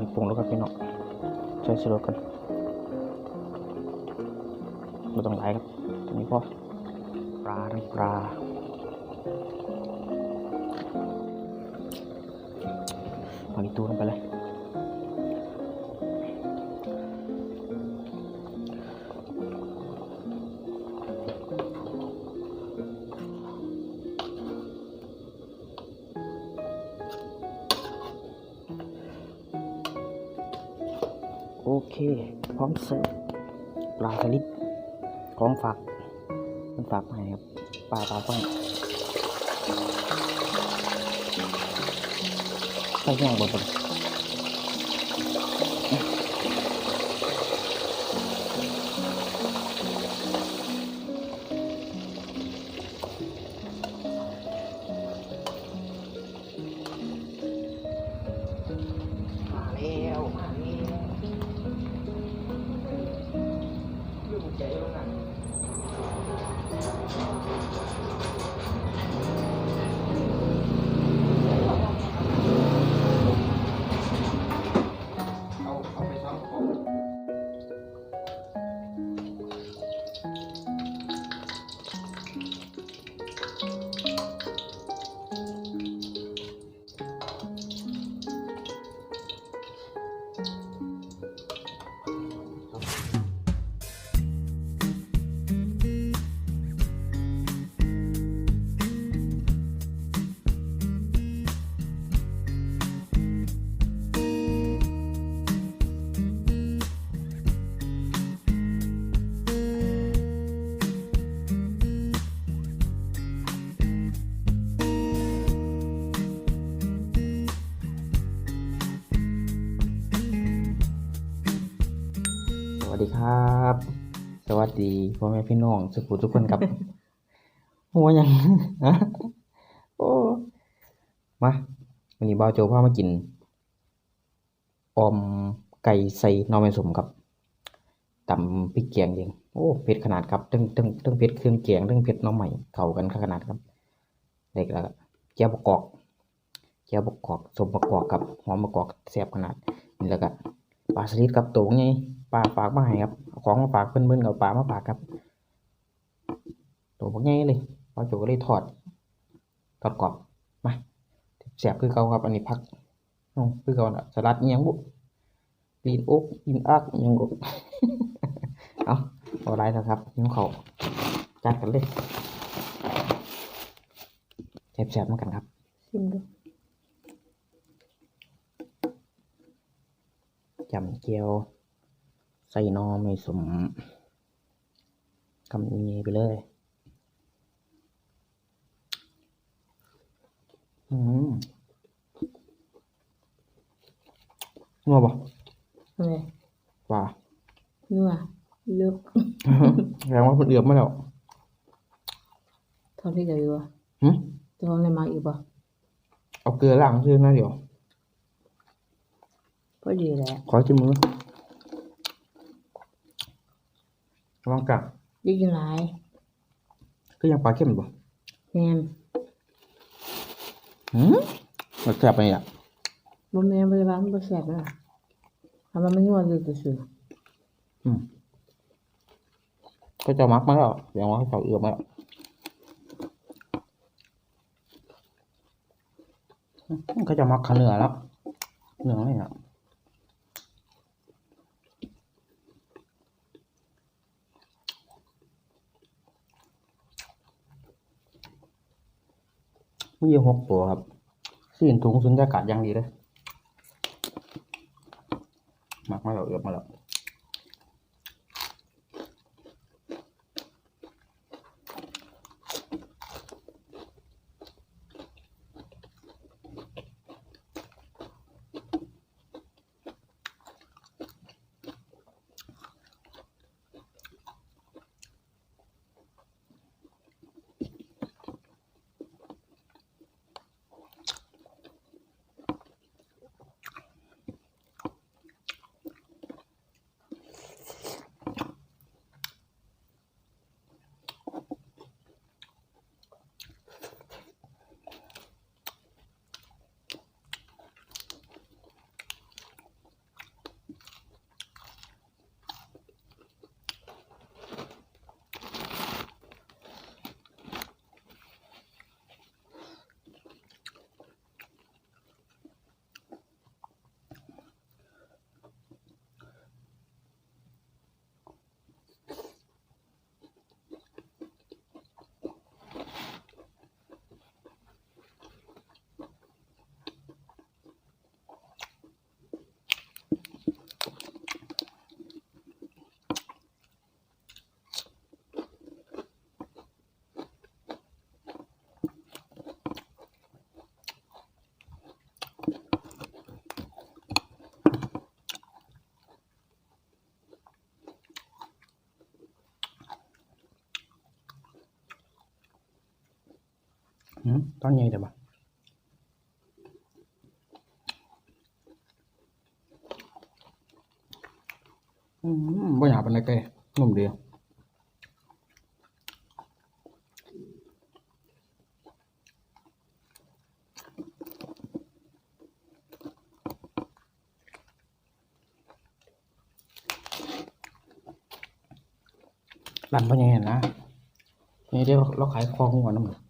การปรุงแล้วครับพี่น้องใช้สโลกันไม่ต้องไหลครับอันนี้พอปลาทั้งปลาเอาอีกตัวลงไปเลย พร้อร์ปลาสลิดของฝากมันฝากมาให้ครับปลาปลาฟังใส่ย่างบนบน ครับ สวัสดีพ่อแม่พี่น้องสุขุทุกคนครับหัวยังฮะโอ้มาวันนี้บ่าวโจพามากินออมไก่ใส่หนอไม้สมครับตำพริกแกงเองโอ้เผ็ดขนาดครับทั้งทั้งทั้งเผ็ดเครื่องแกงทั้งเผ็ดหน้องใหม่เข้ากันขนาดครับเด็กแล้วก็แก้วบกกอกแก้วบกกอกสมบกกอกกับหอมบกกอกแซ่บขนาดนี่แล้วก็ปลาสลิดครับตัวไง ปลาฝากมาให้ครับเอาของมาฝากเพื่อนๆกับปลามาฝากครับตัวพวกไงเลยบ่าวโจก็เลยทอดทอดกรอบมาแซ่บคือเขาครับอันนี้พักน้องคือเขาน่ะสลัดอิหยังบุลีนอกลีนอักอิหยังบุเอาเอาไรนะครับน้องเขาจัดกันเลยแซ่บๆเหมือนกันครับชิมดูจำเจียว ใส่หนอไม่สมคำนี้ไปเลย อืมนัวปะอะไรว่านัวเลือกแรงว่ามันเอือบมาแล้วทอดพริกอะไรวะหึจะทอดอะไรมาอีกปะเอาเกลือล้างซื้อนะเดี๋ยวพอดีแหละขอจิ้มมือ ลองกัดยิ่งหลายก็ยังปลาเข้มปะแมนหืมมันแซ่บไปอะบ่แมนบ่ได้ว่ามันบ่แซ่บนะทำไมมันนัวเลยก็ซื่ออืมก็จะมักมาแล้วแสดงว่าเขาจะเอือบมาแล้วอืมก็จะมักขาเนื้อแล้วเนื้อนี่อะ มีอยู่หกตัวครับสิ่นถุงสุญญากาศอย่างดีเลยมักมาแล้วเอือบมาแล้ว อ หืม ตอนใหญ่แต่บ่อืมบ่อยากเป็นอะไรเกนุ่มดีร้านพ่อใหญ่นะนี่เดี๋ยวเราขายคองก่อนน้ำหนึ่ง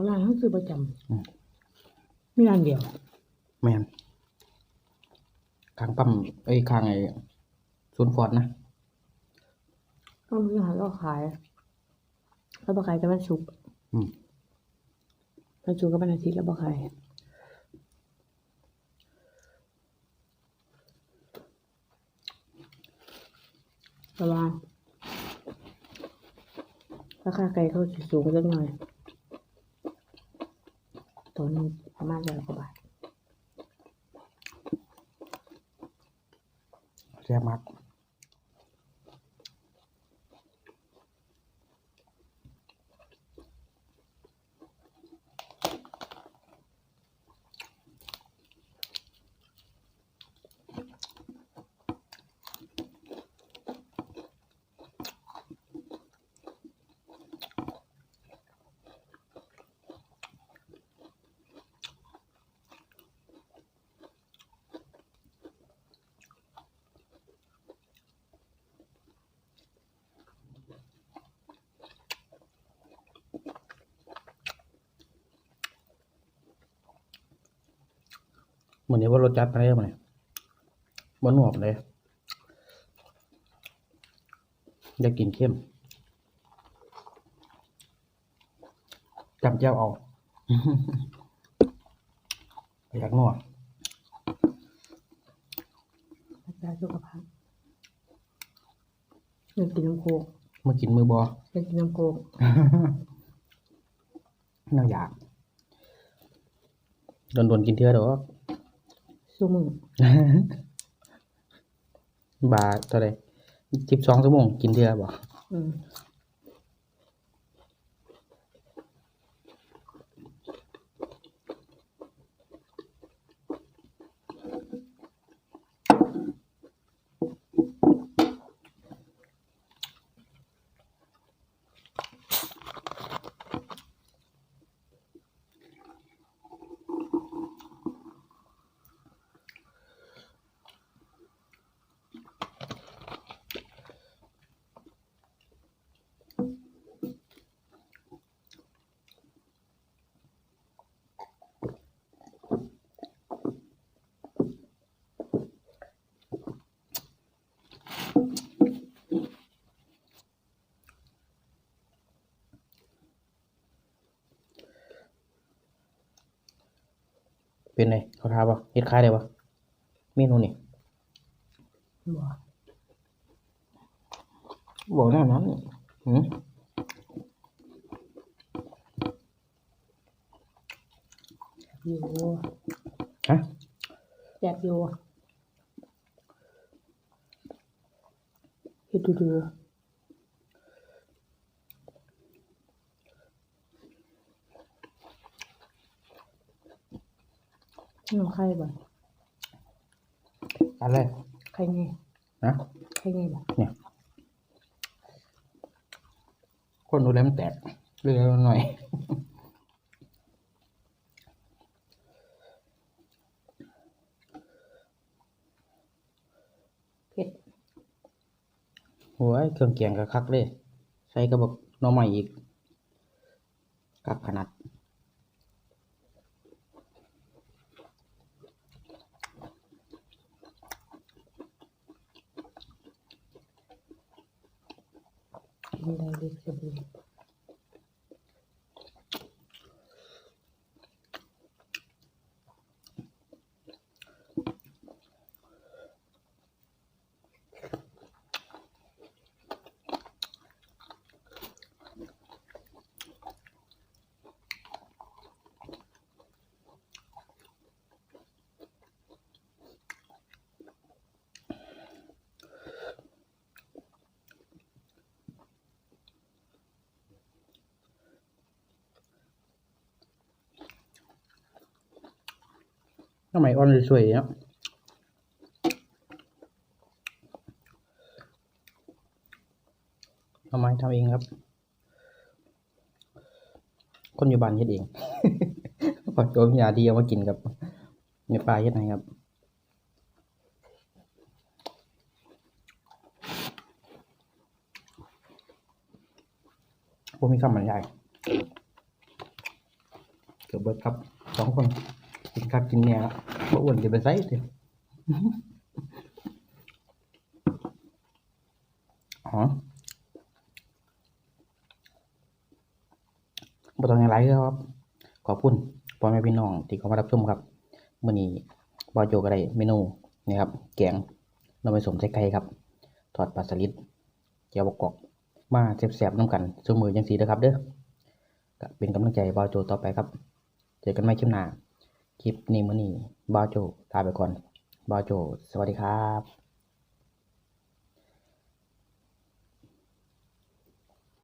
ก็ร้านเขาซื้อประจอืมำมีร้านเดียวแมนข้างปั๊มเอ้ยข้างไอ้ศูนย์ฟอร์ดนะต้องมีอาหารเราขายแล้วบะขายจะมันชุกร์อืมมันชุกร์ก็เป็นอาทิตย์แล้วบะขายแต่ว่าราคาไก่เขาสิสูงจังหน่อย ตัวนึงประมาณร้อยกว่าบาทแซ่บมาก เหมือนนี้ว่ารสจัดอะไรมาเนี่ยบนหนวบเลย อยากกินเข้มจำเจ้าเอาอยากนวดรักษาสุขภาพเงินกินน้ำโคกมากินมือบอเงินกินน้ำโคกน่าอยากโดนโดนๆกินเทื่อเด้อ สู้มึงบาทเท่าไรสิบสองชั่วโมงกินเทื่อบ่ เป็นไงเขาทาบ่เฮ็ดคล้ายได้บ่เมนูนี่บ่บอกแน่นั้นหืมอยู่ฮะแจกอยู่เฮ็ดดูดู น้องไข่บ่อะไรไข่ไงนะไข่ไงบ่เนี่ยคนดูแลมันแตกเรื่อยๆหน่อยเผ็ดโอ้ยเครื่องเคียงก็คักเลย ใส่กระบอกหน่อใหม่อีกคักขนาด กินได้เทำไมอ่อนสวยๆเนาะทำไมทำเองครับ คนอยู่บ้านเฮ็ดเองพอโจมยาดีเอามากินกับในปลาเฮ็ดให้ครับผมมีคำบรรยายเกือบเบิดครับสองคน กินคักกินเนี่ยบ่อ้วนจะเป็นไซส์สิอ๋อบ่ต้องให้หลายเด้อครับ ขอบคุณพ่อแม่พี่น้องที่เข้ามารับชมครับมื้อนี้บ่าวโจก็ได้เมนูนี่ครับ แกงหน่อไม้สมใส่ไก่ครับ ทอดปลาสลิดเจียวบกกอก มาแซ่บๆน้ำกันซุมือจังสีเด้อครับเด้อเป็นกำลังใจบ่าวโจต่อไปครับ เจอกันใหม่คลิปหน้า คลิปนี้มื้อนี้บ่าวโจลาไปก่อนบ่าวโจ สวัสดีครับ